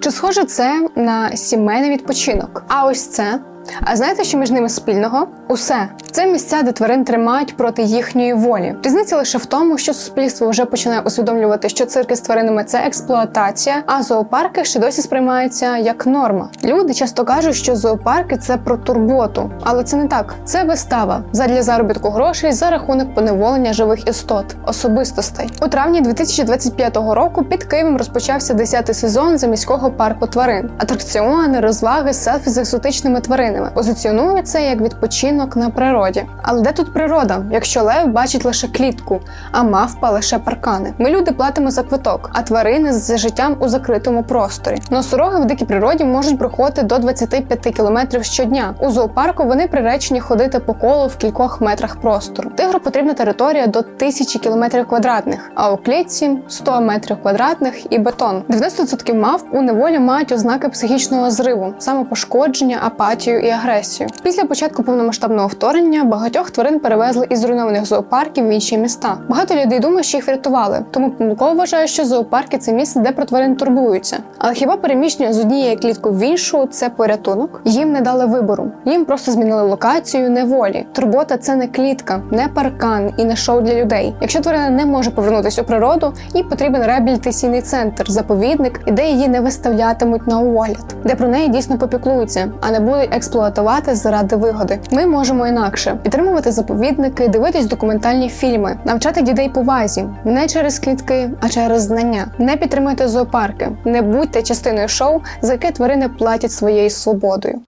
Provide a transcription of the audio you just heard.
Чи схоже це на сімейний відпочинок? А ось це. А знаєте, що між ними спільного? Усе це місця, де тварин тримають проти їхньої волі. Різниця лише в тому, що суспільство вже починає усвідомлювати, що цирки з тваринами це експлуатація, а зоопарки ще досі сприймаються як норма. Люди часто кажуть, що зоопарки це про турботу, але це не так. Це вистава задля заробітку грошей за рахунок поневолення живих істот, особистостей. У травні 2025 року під Києвом розпочався 10-й сезон заміського парку тварин. Атракціони, розваги, селфі з екзотичними тваринами позиціонують це як відпочинок на природі. Але де тут природа, якщо лев бачить лише клітку, а мавпа лише паркани? Ми люди платимо за квиток, а тварини за життям у закритому просторі. Носороги в дикій природі можуть проходити до 25 кілометрів щодня. У зоопарку вони приречені ходити по колу в кількох метрах простору. Тигру потрібна територія до 1000 кілометрів квадратних, а у клітці 100 метрів квадратних і бетон. 90% мавп у неволі мають ознаки психічного зриву, самопошкодження, апатію і агресію. Після початку повномасштабного вторгнення багатьох тварин перевезли із зруйнованих зоопарків в інші міста. Багато людей думає, що їх врятували, тому помилково вважає, що зоопарки це місце, де про тварин турбуються. Але хіба переміщення з однієї клітки в іншу це порятунок? Їм не дали вибору. Їм просто змінили локацію неволі. Турбота це не клітка, не паркан і не шоу для людей. Якщо тварина не може повернутися у природу, їй потрібен реабілітаційний центр, заповідник, і де її не виставлятимуть на огляд, де про неї дійсно попіклуються, а не будуть експлуатувати заради вигоди. Ми можемо інакше підтримувати заповідники, дивитись документальні фільми, навчати дітей повазі не через квітки, а через знання. Не підтримуйте зоопарки, не будьте частиною шоу, за яке тварини платять своєю свободою.